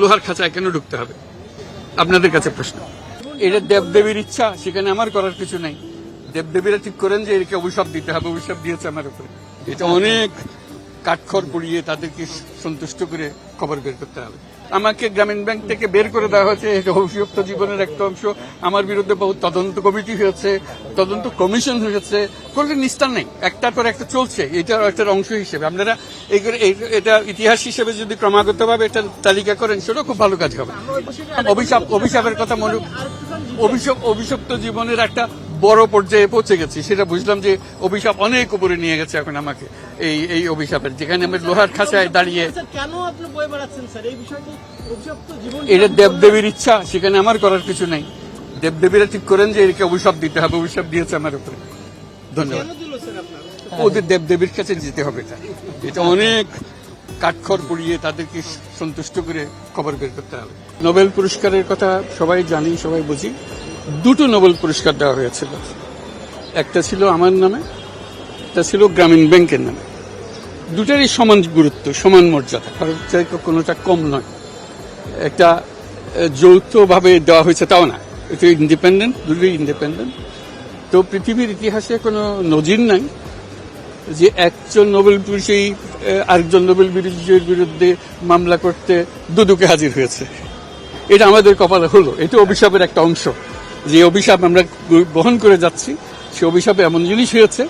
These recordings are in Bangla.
লোহার খাঁচায় কেন ঢুকতে হবে? আপনাদের কাছে প্রশ্ন। এটা দেবদেবীর ইচ্ছা, সেখানে আমার করার কিছু নাই। দেবদেবীরা ঠিক করেন যে একে অভিশাপ দিতে হবে, অভিশাপ দিয়েছে আমার উপরে। এটা অনেক কাঠখড় পড়িয়ে তাদেরকে সন্তুষ্ট করে খবর বের করতে হবে। আমাকে গ্রামীণ ব্যাংক থেকে বের করে দেওয়া হয়েছে, এটা অভিযুক্ত জীবনের একটা অংশ। আমার বিরুদ্ধে বহু তদন্ত কমিটি হয়েছে, তদন্ত কমিশন হয়েছে কোনো নিস্তার নেই। একটার পর একটা চলছে এটার একটা অংশ হিসেবে। আপনারা এটা ইতিহাস হিসেবে যদি ক্রমাগতভাবে এটা তালিকা করেন, সেটাও খুব ভালো কাজ হবে। অভিশাপ, অভিশাপের কথা মনে অভিশাপ, অভিশপ্ত জীবনের একটা বড় পর্যায়ে পৌঁছে গেছি সেটা বুঝলাম যে অভিশাপ অনেক উপরে নিয়ে গেছে এখন আমাকে এই এই অভিশাপের যেখানে আমি লোহার খাঁচায় দাঁড়িয়ে জীবন এটা দেবদেবীর ইচ্ছা সেখানে আমার করার কিছু নাই। দেবদেবীরা ঠিক করেন যে একে অভিশাপ দিতে হবে অভিশাপ দিয়েছে আমার উপরে। ধন্যবাদ। ওদের দেবদেবীর কাছে যেতে হবে এটা। এটা অনেক কাঠখড় পুড়িয়ে তাদেরকে সন্তুষ্ট করে খবর বের করতে হবে। নোবেল পুরস্কারের কথা সবাই জানি সবাই বুঝি। দুটো নোবেল পুরস্কার দেওয়া হয়েছিল। একটা ছিল আমার নামে একটা ছিল গ্রামীণ ব্যাংকের নামে। দুটারই সমান গুরুত্ব সমান মর্যাদা কারণ কোনোটা কম নয়। একটা যৌথভাবে দেওয়া হয়েছে তাও না। এটা ইন্ডিপেন্ডেন্ট দুটোই ইন্ডিপেন্ডেন্ট তো পৃথিবীর ইতিহাসে কোনো নজির নাই যে একজন নোবেল আহ, আরেকজন নোবেল বিজয়ীর বিরুদ্ধে মামলা করতে দুদুকে হাজির হয়েছে। এটা আমাদের কপালে হলো। এটা অভিশাপের একটা অংশ। যে অভিশাপ আমরা বহন করে যাচ্ছি, সে অভিশাপে এমন জিনিস হয়েছে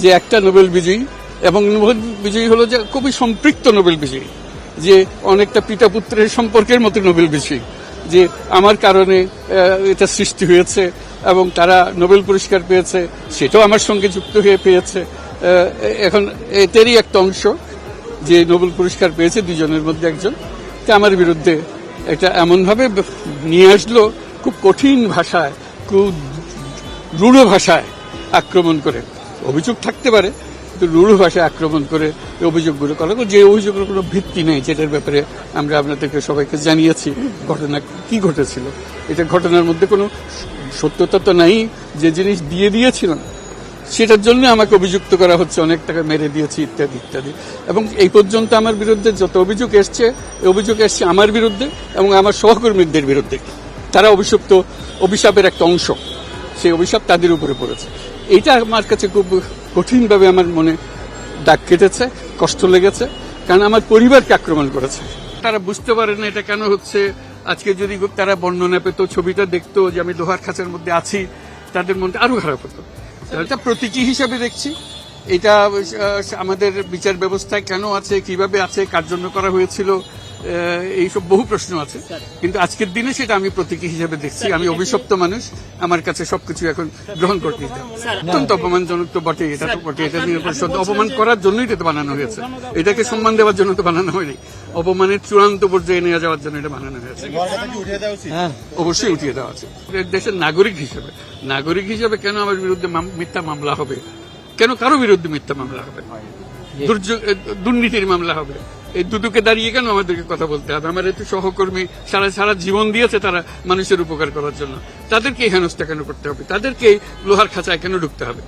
যে একটা নোবেল বিজয়ী এবং নোবেল বিজয়ী হলো যে খুবই সম্পৃক্ত নোবেল বিজয়ী, যে অনেকটা পিতা পুত্রের সম্পর্কের মতো নোবেল বিজয়ী, যে আমার কারণে এটা সৃষ্টি হয়েছে এবং তারা নোবেল পুরস্কার পেয়েছে, সেটাও আমার সঙ্গে যুক্ত হয়ে পেয়েছে। এখন এটারই একটা অংশ যে নোবেল পুরস্কার পেয়েছে, দুজনের মধ্যে একজন, তা আমার বিরুদ্ধে এটা এমনভাবে নিয়ে আসলো খুব কঠিন ভাষায়, খুব রূঢ় ভাষায় আক্রমণ করে। অভিযোগ থাকতে পারে, কিন্তু রূঢ় ভাষায় আক্রমণ করে অভিযোগগুলো করা। যে অভিযোগের কোনো ভিত্তি নেই, যেটার ব্যাপারে আমরা আপনাদেরকে সবাইকে জানিয়েছি, ঘটনা কি ঘটেছিল। এটা ঘটনার মধ্যে কোনো সত্যতা তো নাই, যে জিনিস দিয়ে দিয়েছিলাম সেটার জন্য আমাকে অভিযুক্ত করা হচ্ছে, অনেক টাকা মেরে দিয়েছি, ইত্যাদি ইত্যাদি। এবং এই পর্যন্ত আমার বিরুদ্ধে যত অভিযোগ এসছে অভিযোগ এসছে আমার বিরুদ্ধে এবং আমার সহকর্মীদের বিরুদ্ধে। তারা অভিযুক্ত অভিশাপের একটা অংশ। সেই অভিশাপ তাদের উপরে পড়েছে। এইটা আমার কাছে খুব কঠিনভাবে আমার মনে দাগ কেটেছে, কষ্ট লেগেছে, কারণ আমার পরিবারকে আক্রমণ করেছে। তারা বুঝতে পারে না এটা কেন হচ্ছে। আজকে যদি তারা বর্ণনা পেত, ছবিটা দেখতো যে আমি লোহার খাঁচার মধ্যে আছি, তাদের মনটা আরও খারাপ হতো। এটা প্রতীকী হিসাবে দেখছি। এটা আমাদের বিচার ব্যবস্থায় কেন আছে, কীভাবে আছে, কার জন্য করা হয়েছিল এইসব বহু প্রশ্ন আছে। কিন্তু আজকের দিনে সেটা আমি প্রতীকী হিসেবে দেখছি। আমি অভিশপ্ত মানুষ। আমার কাছে সবকিছু এখন গ্রহণ করতে অত্যন্ত অপমানজনক তো বটে এটা তো বটে এটা নিয়ে পরিষদ অপমান করার জন্যই এটা বানানো হয়েছে। এটাকে সম্মান দেওয়ার জন্য তো বানানো হয়নি। অপমানের চূড়ান্ত পর্যায়ে নিয়ে যাওয়ার জন্য এটা বানানো হয়েছে। অবশ্যই উঠিয়ে দেওয়া আছে। দেশের নাগরিক হিসেবে। নাগরিক হিসেবে কেন আমার বিরুদ্ধে মিথ্যা মামলা হবে? কেন কারও বিরুদ্ধে মিথ্যা মামলা হবে? দুর্নীতির মামলা হবে? এই দুটোকে দাঁড়িয়ে কেন আমাদেরকে কথা বলতে হবে? আমার একটু সহকর্মী সারা সারা জীবন দিয়েছে তারা মানুষের উপকার করার জন্য। তাদেরকে হেনস্থা কেন করতে হবে? তাদেরকে লোহার খাঁচায় কেন ঢুকতে হবে?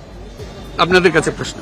আপনাদের কাছে প্রশ্ন।